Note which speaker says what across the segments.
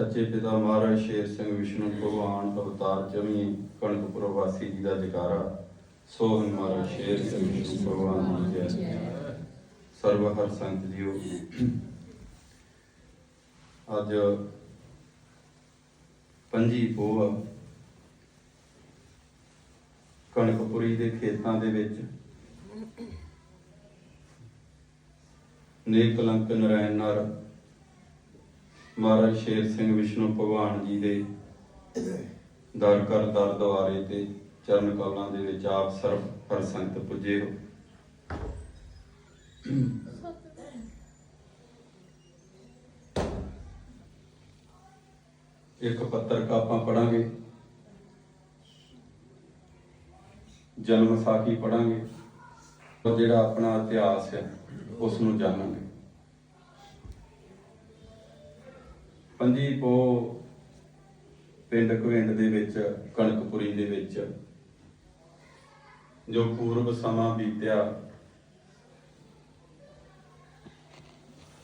Speaker 1: ਸੱਚੇ ਪਿਤਾ ਮਹਾਰਾਜ ਸ਼ੇਰ ਸਿੰਘ ਵਿਸ਼ਨੂੰ ਭਗਵਾਨ ਅਵਤਾਰ ਜਮੀ ਕਣਕਪੁਰ ਵਾਸੀ ਜੀ ਦਾ ਜਕਾਰਾ, ਸੋਹਣ ਮਹਾਰਾਜ ਸ਼ੇਰ ਸਿੰਘ ਵਿਸ਼ਨੂੰ ਭਗਵਾਨ ਜੀ ਜੈ ਸਰਵ ਹਰ ਸੰਤ ਜੀਓ ਅੱਜ ਪੰਜੀ ਪੋਹ ਕਣਕਪੁਰੀ ਦੇ ਖੇਤਾਂ ਦੇ ਵਿੱਚ ਨੇਕ ਕਲੰਕ ਨਰਾਇਣ ਨਰ ਮਹਾਰਾਜ ਸ਼ੇਰ ਸਿੰਘ ਵਿਸ਼ਨੂੰ ਭਗਵਾਨ ਜੀ ਦੇ ਦਰ ਕਰ ਦਰ ਦੁਆਰੇ ਤੇ ਚਰਨ ਕਮਲਾਂ ਦੇ ਵਿੱਚ ਆਪ ਸਰਬ ਹਰ ਪੁੱਜੇ ਹੋ। ਇੱਕ ਪੱਤਰ ਆਪਾਂ ਪੜਾਂਗੇ ਜਨਮ ਸਾਖੀ ਪੜਾਂਗੇ ਜਿਹੜਾ ਆਪਣਾ ਇਤਿਹਾਸ ਹੈ, ਉਸ ਨੂੰ ਜਾਣਾਂਗੇ। ਪੰਜੀ ਪੋ ਪਿੰਡ ਕੁਵਿੰਡ ਦੇ ਵਿੱਚ, ਕਣਕਪੁਰੀ ਦੇ ਵਿੱਚ, ਜੋ ਪੂਰਬ ਸਮਾਂ ਬੀਤਿਆ।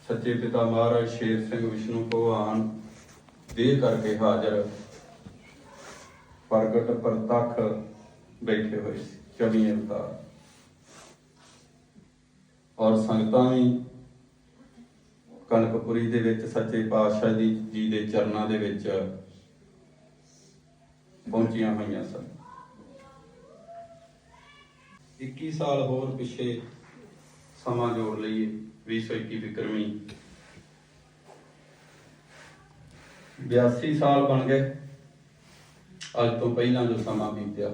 Speaker 1: ਸੱਚੇ ਪਿਤਾ ਮਹਾਰਾਜ ਸ਼ੇਰ ਸਿੰਘ ਵਿਸ਼ਨੂੰ ਭਗਵਾਨ ਦੇ ਕਰਕੇ ਹਾਜ਼ਰ ਪ੍ਰਗਟ ਪ੍ਰਤੱਖ ਬੈਠੇ ਹੋਏ ਸੀ ਚੌਵੀ ਅਵਤਾਰ। ਔਰ ਸੰਗਤਾਂ ਵੀ ਕਨਕਪੁਰੀ ਦੇ ਵਿੱਚ ਸੱਚੇ ਪਾਤਸ਼ਾਹ ਦੀ ਜੀ ਦੇ ਚਰਨਾਂ ਦੇ ਵਿੱਚ ਪਹੁੰਚੀਆਂ ਹੋਈਆਂ ਸਨ। 21 ਸਾਲ ਹੋਰ ਪਿੱਛੇ ਸਮਾਂ ਜੋੜ ਲਈਏ 2021 ਵਿਕਰਮੀ। 82 ਸਾਲ ਬਣ ਗਏ, ਅੱਜ ਤੋਂ ਪਹਿਲਾਂ ਜੋ ਸਮਾਂ ਬੀਤਿਆ।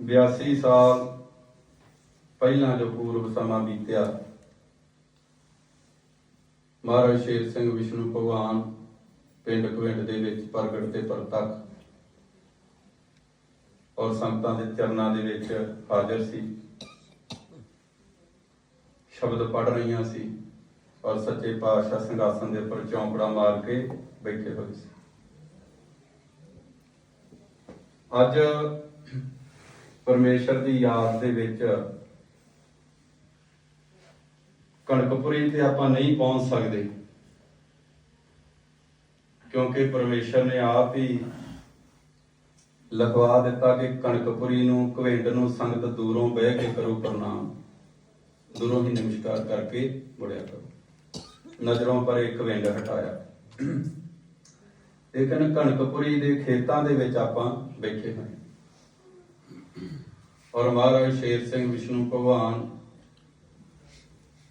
Speaker 1: 82 ਸਾਲ ਪਹਿਲਾਂ ਜੋ ਪੂਰਵ ਸਮਾਂ ਬੀਤਿਆ ਮਹਾਰਾਜ ਸ਼ੇਰ ਸਿੰਘ ਵਿਸ਼ਨੂੰ ਭਗਵਾਨ ਪਿੰਡ ਕੁਵਿੰਡ ਦੇ ਵਿੱਚ ਪ੍ਰਗਟ ਤੇ ਪ੍ਰਤੱਖ ਔਰ ਸੰਗਤਾਂ ਦੇ ਚਰਨਾਂ ਦੇ ਵਿੱਚ ਹਾਜ਼ਰ ਸੀ। ਸ਼ਬਦ ਪੜ ਰਹੀਆਂ ਸੀ ਔਰ ਸੱਚੇ ਪਾਤਸ਼ਾਹ ਸਿੰਘਾਸਨ ਦੇ ਉੱਪਰ ਚੌਂਕੜਾ ਮਾਰ ਕੇ ਬੈਠੇ ਹੋਏ ਸੀ। ਅੱਜ ਪਰਮੇਸ਼ਰ ਦੀ ਯਾਦ ਦੇ ਵਿੱਚ ਕਣਕਪੁਰੀ ਤੇ ਆਪਾਂ ਨਹੀਂ ਪਹੁੰਚ ਸਕਦੇ। ਕਿਉਂਕਿ ਪਰਮੇਸ਼ਰ ਨੇ ਆਪ ਹੀ ਲਖਵਾ ਦਿੱਤਾ ਕਿ ਕਣਕਪੁਰੀ ਨੂੰ ਕੁਵਿੰਡ ਨੂੰ, ਸੰਗਤ ਦੂਰੋਂ ਬਹਿ ਕੇ ਕਰੋ ਪ੍ਰਣਾਮ। ਦੂਰੋਂ ਹੀ ਨਮਸਕਾਰ ਕਰਕੇ ਮੁੜਿਆ ਕਰੋ। ਨਜ਼ਰੋਂ ਪਰੇ ਕਵਿੰਡ ਹਟਾਇਆ। ਲੇਕਿਨ ਕਣਕਪੁਰੀ ਦੇ ਖੇਤਾਂ ਦੇ ਵਿੱਚ ਆਪਾਂ ਬੈਠੇ ਹੋਏ। ਹਾਂ। ਔਰ ਮਹਾਰਾਜ ਸ਼ੇਰ ਸਿੰਘ, ਵਿਸ਼ਨੂੰ, ਭਗਵਾਨ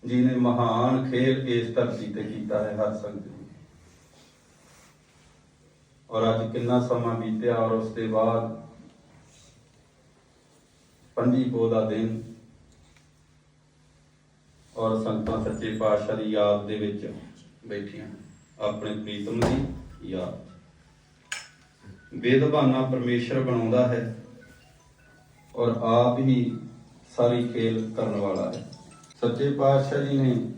Speaker 1: ਜੀ ਨੇ ਮਹਾਨ ਖੇਲ ਇਸ ਧਰਤੀ ਤੇ ਕੀਤਾ ਹੈ ਹਰ ਸੰਗਤ ਨੂੰ। ਔਰ ਅੱਜ ਕਿੰਨਾ ਸਮਾਂ ਬੀਤਿਆ ਔਰ ਉਸ ਦੇ ਬਾਅਦ ਪੰਜੀ ਪੋ ਦਾ ਦਿਨ ਔਰ ਸੰਤਾਂ ਸੱਚੇ ਪਾਤਸ਼ਾਹ ਦੀ ਯਾਦ ਦੇ ਵਿੱਚ ਬੈਠੀਆਂ ਆਪਣੇ ਪ੍ਰੀਤਮ ਦੀ ਯਾਦ। ਬੇਦਬਾਨਾ ਪਰਮੇਸ਼ਰ ਬਣਾਉਂਦਾ ਹੈ ਔਰ ਆਪ ਹੀ ਸਾਰੀ ਖੇਲ ਕਰਨ ਵਾਲਾ ਹੈ। ਸੱਚੇ ਪਾਤਸ਼ਾਹ ਜੀ ਨੇ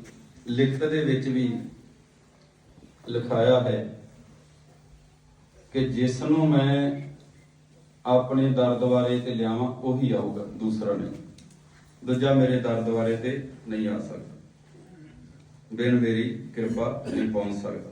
Speaker 1: ਲਿਖਤ ਦੇ ਵਿੱਚ ਵੀ ਲਿਖਾਇਆ ਹੈ ਕਿ ਜਿਸ ਨੂੰ ਮੈਂ ਆਪਣੇ ਦਰ ਦੁਆਰੇ ਤੇ ਲਿਆਵਾਂ, ਉਹੀ ਆਊਗਾ, ਦੂਸਰਾ ਨਹੀਂ। ਦੂਜਾ ਮੇਰੇ ਦਰ ਦੁਆਰੇ ਤੇ ਨਹੀਂ ਆ ਸਕਦਾ। ਬਿਨ ਮੇਰੀ ਕਿਰਪਾ ਨਹੀਂ ਪਹੁੰਚ ਸਕਦਾ।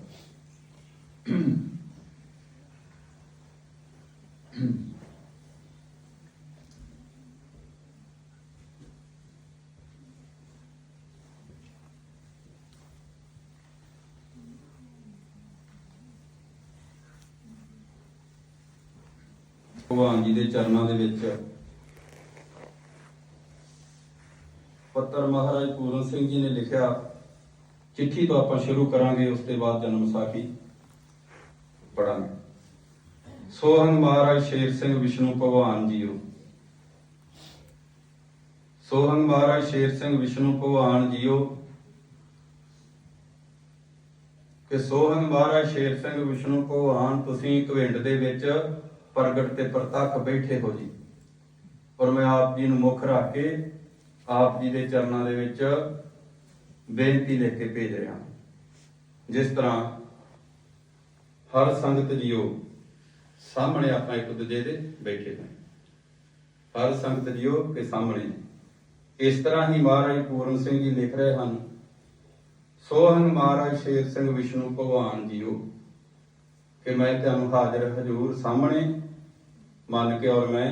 Speaker 1: ਭਗਵਾਨ ਜੀ ਦੇ ਚਰਨਾਂ ਦੇ ਵਿੱਚ। ਪੱਤਰ ਮਹਾਰਾਜ ਪੂਰਨ ਸਿੰਘ ਜੀ ਨੇ ਲਿਖਿਆ, ਚਿੱਠੀ ਤੋਂ ਆਪਾਂ ਸ਼ੁਰੂ ਕਰਾਂਗੇ, ਉਸ ਤੋਂ ਬਾਅਦ ਜਨਮ ਸਾਖੀ ਪੜਾਂਗੇ ਸੋਹਣ ਮਹਾਰਾਜ ਸ਼ੇਰ ਸਿੰਘ ਵਿਸ਼ਨੂੰ ਭਗਵਾਨ ਜੀਓ। ਸੋਹੰਗ ਮਹਾਰਾਜ ਸ਼ੇਰ ਸਿੰਘ ਵਿਸ਼ਨੂੰ ਭਗਵਾਨ ਜੀਓ ਕਿ ਸੋਹਣ ਮਹਾਰਾਜ ਸ਼ੇਰ ਸਿੰਘ ਵਿਸ਼ਨੂੰ ਭਗਵਾਨ ਤੁਸੀਂ ਕਵਿੰਡ ਦੇ ਵਿੱਚ ਪ੍ਰਗਟ ਤੇ ਪ੍ਰਤੱਖ ਬੈਠੇ ਹੋ ਜੀ। ਔਰ ਮੈਂ ਆਪ ਜੀ ਨੂੰ ਮੁੱਖ ਰੱਖ ਕੇ ਆਪ ਜੀ ਦੇ ਚਰਨਾਂ ਦੇ ਵਿੱਚ ਬੇਨਤੀ ਲਿਖ ਕੇ ਭੇਜ ਰਿਹਾ ਜਿਸ ਤਰ੍ਹਾਂ ਹਰ ਸੰਗਤ ਜੀਓ ਸਾਹਮਣੇ ਆਪਾਂ ਇੱਕ ਦੂਜੇ ਦੇ ਬੈਠੇ ਹਾਂ ਹਰ ਸੰਗਤ ਜੀਓ ਕੇ ਸਾਹਮਣੇ। ਇਸ ਤਰ੍ਹਾਂ ਹੀ ਮਹਾਰਾਜ ਪੂਰਨ ਸਿੰਘ ਜੀ ਲਿਖ ਰਹੇ ਹਨ, ਸੋਹਣ ਮਹਾਰਾਜ ਸ਼ੇਰ ਸਿੰਘ ਵਿਸ਼ਨੂੰ ਭਗਵਾਨ ਜੀਓ, ਕਿ ਮੈਂ ਤੁਹਾਨੂੰ ਹਾਜ਼ਰ ਹਜ਼ੂਰ ਸਾਹਮਣੇ ਮੰਨ ਕੇ ਔਰ ਮੈਂ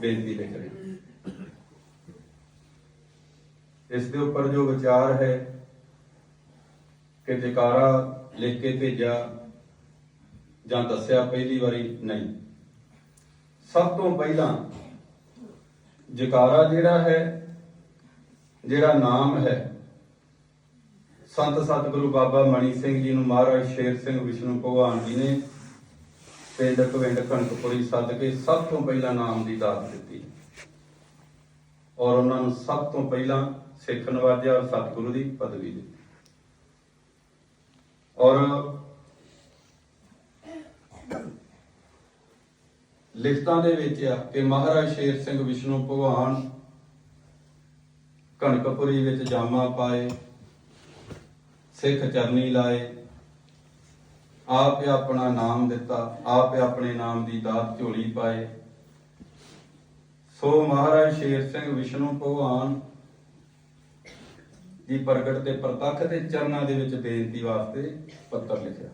Speaker 1: ਬੇਨਤੀ ਲਿਖ ਰਿਹਾ ਇਸ ਦੇ ਉੱਪਰ ਜੋ ਵਿਚਾਰ ਹੈ ਕਿ ਜਕਾਰਾ ਲਿਖ ਕੇ ਭੇਜਿਆ ਜਾਂ ਦੱਸਿਆ ਪਹਿਲੀ ਵਾਰੀ ਨਹੀਂ ਸਭ ਤੋਂ ਪਹਿਲਾਂ ਜਕਾਰਾ ਜਿਹੜਾ ਹੈ ਜਿਹੜਾ ਨਾਮ ਹੈ ਸੰਤ ਸਤਿਗੁਰੂ ਬਾਬਾ ਮਣੀ ਸਿੰਘ ਜੀ ਨੂੰ ਮਹਾਰਾਜ ਸ਼ੇਰ ਸਿੰਘ ਵਿਸ਼ਨੂੰ ਭਗਵਾਨ ਜੀ ਨੇ ਪਿੰਡ ਕਵਿੰਡ ਕਣਕਪੁਰੀ ਸੱਦ ਕੇ ਸਭ ਤੋਂ ਪਹਿਲਾਂ ਨਾਮ ਦੀ ਦਾਤ ਦਿੱਤੀ। ਔਰ ਉਹਨਾਂ ਨੂੰ ਸਭ ਤੋਂ ਪਹਿਲਾਂ ਸਿੱਖ ਨਵਾਜਿਆ ਔਰ ਸਤਿਗੁਰੂ ਦੀ ਪਦਵੀ ਦਿੱਤੀ। ਔਰ ਲਿਖਤਾਂ ਦੇ ਵਿੱਚ ਆ ਕਿ ਮਹਾਰਾਜ ਸ਼ੇਰ ਸਿੰਘ ਵਿਸ਼ਨੂੰ ਭਗਵਾਨ ਕਣਕਪੁਰੀ ਵਿੱਚ ਜਾਮਾ ਪਾਏ, ਸਿੱਖ ਚਰਨੀ ਲਾਏ ਆਪ ਆਪਣਾ ਨਾਮ ਦਿੱਤਾ, ਆਪ ਆਪਣੇ ਨਾਮ ਦੀ ਦਾਤ ਝੋਲੀ ਪਾਏ। ਸੋ ਮਹਾਰਾਜ ਸ਼ੇਰ ਸਿੰਘ ਵਿਸ਼ਨੂੰ ਭਗਵਾਨ ਦੀ ਪ੍ਰਗਟ ਤੇ ਪ੍ਰਤੱਖ ਤੇ ਚਰਨਾਂ ਦੇ ਵਿੱਚ ਬੇਨਤੀ ਵਾਸਤੇ ਪੱਤਰ ਲਿਖਿਆ।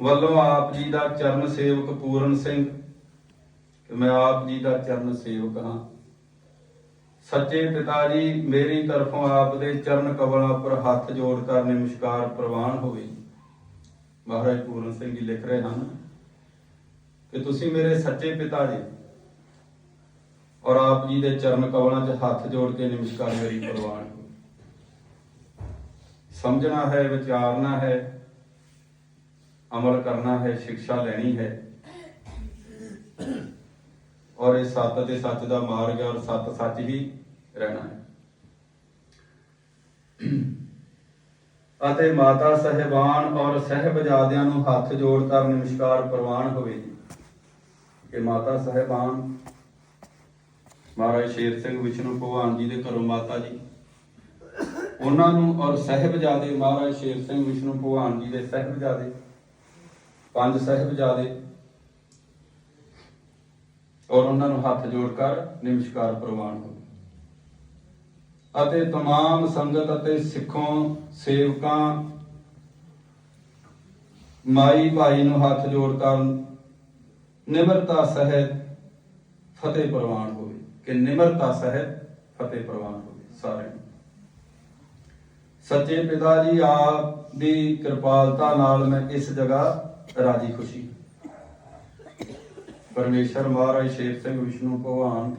Speaker 1: ਵੱਲੋਂ ਆਪ ਜੀ ਦਾ ਚਰਨ ਸੇਵਕ ਪੂਰਨ ਸਿੰਘ ਕਿ ਮੈਂ ਆਪ ਜੀ ਦਾ ਚਰਨ ਸੇਵਕ ਹਾਂ। ਸੱਚੇ ਪਿਤਾ ਜੀ, ਮੇਰੀ ਤਰਫੋਂ ਆਪ ਦੇ ਚਰਨ ਕਮਲਾਂ ਉੱਪਰ ਹੱਥ ਜੋੜ ਕਰ ਨਮਸਕਾਰ ਪ੍ਰਵਾਨ ਹੋਵੇ। ਮਹਾਰਾਜ ਪੂਰਨ ਸਿੰਘ ਜੀ ਲਿਖ ਰਹੇ ਹਨ ਕਿ ਤੁਸੀਂ ਮੇਰੇ ਸੱਚੇ ਪਿਤਾ ਜੀ ਔਰ ਆਪ ਜੀ ਦੇ ਚਰਨ ਕਮਲਾਂ 'ਚ ਹੱਥ ਜੋੜ ਕੇ ਨਮਸਕਾਰ ਮੇਰੀ ਪ੍ਰਵਾਨ ਸਮਝਣਾ ਹੈ, ਵਿਚਾਰਨਾ ਹੈ, ਅਮਲ ਕਰਨਾ ਹੈ, ਸਿੱਖਿਆ ਲੈਣੀ ਹੈ। ਔਰ ਇਹ ਸੱਤ ਤੇ ਸੱਚ ਦਾ ਮਾਰਗ ਔਰ ਸੱਤ ਸੱਚ ਹੀ ਰਹਿਣਾ ਹੈ। ਅਤੇ ਮਾਤਾ ਸਹਿਬਾਨ ਔਰ ਸਹਿਬਜ਼ਾਦਿਆਂ ਨੂੰ ਹੱਥ ਜੋੜ ਕਰ ਨਮਸਕਾਰ ਪ੍ਰਵਾਨ ਹੋਵੇ ਕਿ ਮਾਤਾ ਸਹਿਬਾਨ, ਮਹਾਰਾਜ ਸ਼ੇਰ ਸਿੰਘ ਵਿਸ਼ਨੂੰ ਭਗਵਾਨ ਜੀ ਦੇ ਘਰੋਂ ਮਾਤਾ ਜੀ, ਉਹਨਾਂ ਨੂੰ ਔਰ ਸਹਿਬਜ਼ਾਦੇ ਮਹਾਰਾਜ ਸ਼ੇਰ ਸਿੰਘ ਵਿਸ਼ਨੂੰ ਭਗਵਾਨ ਜੀ ਦੇ ਸਹਿਬਜ਼ਾਦੇ, ਪੰਜ ਸਹਿਬਜ਼ਾਦੇ, ਔਰ ਉਹਨਾਂ ਨੂੰ ਹੱਥ ਜੋੜ ਕਰ ਨਮਸਕਾਰ ਪ੍ਰਵਾਨ ਹੋਵੇ। ਅਤੇ तमाम ਸੰਗਤ ਅਤੇ ਸਿੱਖੋਂ ਸੇਵਕਾਂ ਮਾਈ ਭਾਈ ਨੂੰ ਹੱਥ ਜੋੜ ਕਰ ਨਿਮਰਤਾ ਸਹਿਤ ਫਤਿਹ ਪ੍ਰਵਾਨ ਹੋਵੇ ਕਿ ਨਿਮਰਤਾ ਸਹਿਤ ਫਤਿਹ ਪ੍ਰਵਾਨ ਹੋਵੇ ਸਾਰਿਆਂ ਨੂੰ ਸੱਚੇ ਪਿਤਾ ਜੀ ਆਪ ਦੀ ਕਿਰਪਾਲਤਾ ਨਾਲ ਮੈਂ ਇਸ ਜਗ੍ਹਾ ਰਾਜੀ ਖੁਸ਼ੀ ਪਰਮੇਸ਼ਰ ਮਹਾਰਾਜ ਸ਼ੇਰ ਸਿੰਘ ਵਿਸ਼ਨੂੰ ਭਗਵਾਨ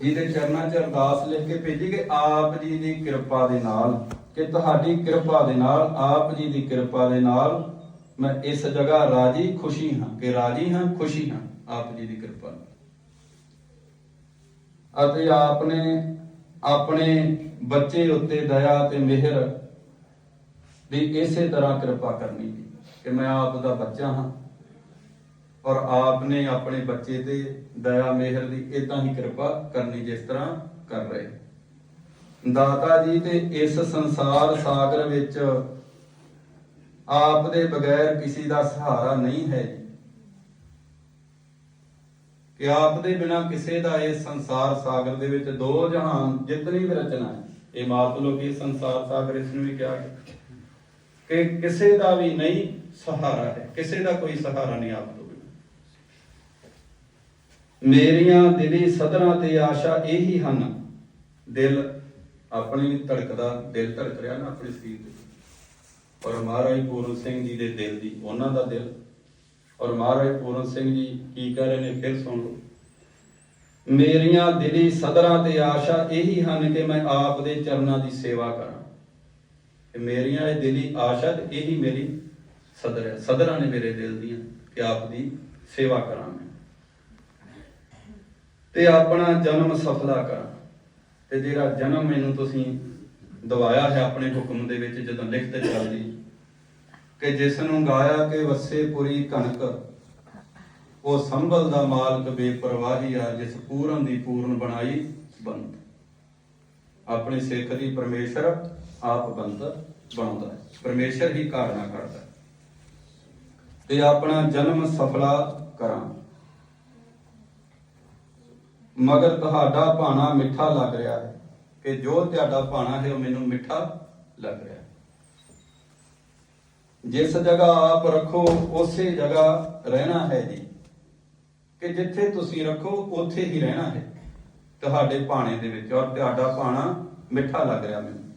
Speaker 1: ਜੀ ਚਰਨਾਂ 'ਚ ਅਰਦਾਸ ਲਿਖ ਕੇ ਭੇਜੀ ਕਿ ਆਪ ਜੀ ਦੀ ਕਿਰਪਾ ਦੇ ਨਾਲ, ਕਿ ਤੁਹਾਡੀ ਕਿਰਪਾ ਦੇ ਨਾਲ, ਆਪ ਜੀ ਦੀ ਕਿਰਪਾ ਦੇ ਨਾਲ ਮੈਂ ਇਸ ਜਗ੍ਹਾ ਰਾਜੀ, ਖੁਸ਼ੀ ਹਾਂ, ਕਿ ਰਾਜੀ ਹਾਂ, ਖੁਸ਼ੀ ਹਾਂ, ਆਪ ਜੀ ਦੀ ਕਿਰਪਾ ਨਾਲ। ਅਤੇ ਆਪਨੇ, ਆਪਣੇ ਬੱਚੇ ਉੱਤੇ ਦਇਆ ਤੇ ਮਿਹਰ ਦੀ ਇਸੇ ਤਰ੍ਹਾਂ ਕਿਰਪਾ ਕਰਨੀ ਕਿ ਮੈਂ ਆਪ ਦਾ ਬੱਚਾ ਹਾਂ ਔਰ ਆਪ ਨੇ ਆਪਣੇ ਬੱਚੇ ਤੇ ਦਇਆ, ਮਿਹਰ ਦੀ ਇਦਾਂ ਹੀ ਕਿਰਪਾ ਕਰਨੀ ਜਿਸ ਤਰ੍ਹਾਂ ਕਰ ਰਹੇ। ਦਾਤਾ ਜੀ, ਤੇ ਇਸ ਸੰਸਾਰ ਸਾਗਰ ਵਿੱਚ ਆਪ ਦੇ ਬਗੈਰ ਕਿਸੇ ਦਾ ਸਹਾਰਾ ਨਹੀਂ ਹੈ ਕਿ ਆਪ ਦੇ ਬਿਨਾ ਕਿਸੇ ਦਾ ਇਸ ਸੰਸਾਰ ਸਾਗਰ ਦੇ ਵਿੱਚ ਦੋ ਜਹਾਨ ਜਿਤਨੀ ਵੀ ਰਚਨਾ ਹੈ, ਇਹ ਮਾਤ ਲੋ ਸੰਸਾਰ ਸਾਗਰ ਇਸ ਨੂੰ ਵੀ ਕਿਹਾ ਕਿ ਕਿਸੇ ਦਾ ਵੀ ਨਹੀਂ ਸਹਾਰਾ ਹੈ, ਕਿਸੇ ਦਾ ਕੋਈ ਸਹਾਰਾ ਨਹੀਂ ਆਪ ਮੇਰੀਆਂ ਦਿਲੀ ਸਦਰਾਂ ਤੇ ਆਸ਼ਾ ਇਹੀ ਹਨ। ਦਿਲ ਆਪਣੀ ਵੀ ਧੜਕਦਾ, ਦਿਲ ਧੜਕ ਰਿਹਾ ਨਾ ਆਪਣੇ ਸਰੀਰ ਦੇ ਔਰ ਮਹਾਰਾਜ ਪੂਰਨ ਸਿੰਘ ਜੀ ਦੇ ਦਿਲ ਦੀ, ਉਹਨਾਂ ਦਾ ਦਿਲ। ਔਰ ਮਹਾਰਾਜ ਪੂਰਨ ਸਿੰਘ ਜੀ ਕੀ ਕਹਿ ਰਹੇ ਨੇ ਫਿਰ ਸੁਣ ਲਓ। ਮੇਰੀਆਂ ਦਿਲੀ ਸਦਰਾਂ ਤੇ ਆਸ਼ਾ ਇਹੀ ਹਨ ਕਿ ਮੈਂ ਆਪ ਦੇ ਚਰਨਾਂ ਦੀ ਸੇਵਾ ਕਰਾਂ। ਕਿ ਮੇਰੀਆਂ ਇਹ ਦਿਲੀ ਆਸ਼ਾ ਤੇ ਇਹੀ ਮੇਰੀ ਸਦਰ ਹੈ। ਸਦਰਾਂ ਨੇ ਮੇਰੇ ਦਿਲ ਦੀਆਂ ਕਿ ਆਪ ਦੀ ਸੇਵਾ ਕਰਾਂ ਮੈਂ ਤੇ ਆਪਣਾ ਜਨਮ ਸਫਲਾ ਕਰਾਂ। ਤੇ ਜਿਹੜਾ ਜਨਮ ਮੈਨੂੰ ਤੁਸੀਂ ਦਵਾਇਆ ਹੈ ਆਪਣੇ ਹੁਕਮ ਦੇ ਵਿੱਚ ਜਦੋਂ ਲਿਖਤ ਚੱਲਦੀ, ਕਿ ਜਿਸ ਨੂੰ ਗਾਇਆ ਕਿ ਵਸੇ ਪੁਰੀ ਕਣਕ, ਉਹ ਸੰਭਲ ਦਾ ਮਾਲਕ ਬੇਪਰਵਾਹੀ ਆ, ਜਿਸ ਪੂਰਨ ਦੀ ਪੂਰਨ ਬਣਾਈ ਬੰਦ। ਆਪਣੇ ਸਿੱਖ ਦੀ ਪਰਮੇਸ਼ਰ ਆਪ ਬੰਦ ਬਣਾਉਂਦਾ ਹੈ। ਪਰਮੇਸ਼ਰ ਹੀ ਕਾਰਨਾ ਕਰਦਾ ਤੇ ਆਪਣਾ ਜਨਮ ਸਫਲਾ ਕਰਾਂ। ਮਗਰ ਤੁਹਾਡਾ ਭਾਣਾ ਮਿੱਠਾ ਲੱਗ ਰਿਹਾ ਹੈ। ਕਿ ਜੋ ਤੁਹਾਡਾ ਭਾਣਾ ਹੈ, ਉਹ ਮੈਨੂੰ ਮਿੱਠਾ ਲੱਗ ਰਿਹਾ ਹੈ। ਜਿਸ ਜਗ੍ਹਾ ਆਪ ਰੱਖੋ, ਉਸੇ ਜਗ੍ਹਾ ਰਹਿਣਾ ਹੈ ਜੀ। ਕਿ ਜਿੱਥੇ ਤੁਸੀਂ ਰੱਖੋ, ਉੱਥੇ ਹੀ ਰਹਿਣਾ ਹੈ। ਤੁਹਾਡੇ ਭਾਣੇ ਦੇ ਵਿੱਚ ਔਰ ਤੁਹਾਡਾ ਭਾਣਾ ਮਿੱਠਾ ਲੱਗ ਰਿਹਾ ਮੈਨੂੰ।